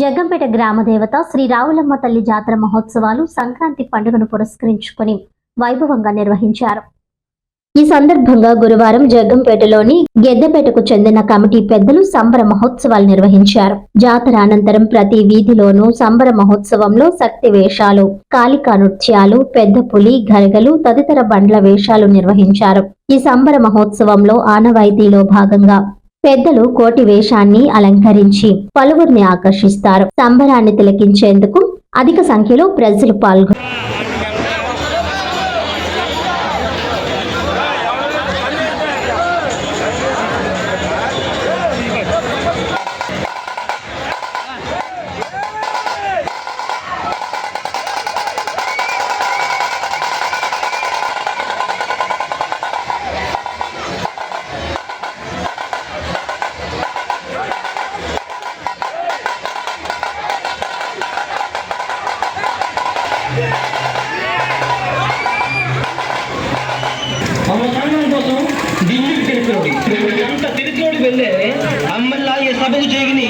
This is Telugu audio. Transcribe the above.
జగ్గంపేట గ్రామదేవత శ్రీ రావులమ్మ తల్లి జాతర మహోత్సవాలు సంక్రాంతి పండుగను పురస్కరించుకుని వైభవంగా నిర్వహించారు. ఈ సందర్భంగా గురువారం జగ్గంపేటలోని గెద్దపేటకు చెందిన కమిటీ పెద్దలు సంబర మహోత్సవాలు నిర్వహించారు. జాతర అనంతరం ప్రతి వీధిలోనూ సంబర మహోత్సవంలో శక్తి వేషాలు కాళికా నృత్యాలు పెద్ద పులి గరగలు తదితర బండ్ల వేషాలు నిర్వహించారు. ఈ సంబర మహోత్సవంలో ఆనవాయితీలో భాగంగా పెద్దలు కోటి వేషాన్ని అలంకరించి పలువురిని ఆకర్షిస్తారు. సంబరాన్ని తిలకించేందుకు అధిక సంఖ్యలో ప్రజలు పాల్గొన్నారు అవసానం కోసం ఢిల్లీకి తిరుగుతోడి ఎంత తిరుగుతోడి వెళ్ళే. అమ్మల్లా ఈ సభకు చేగిని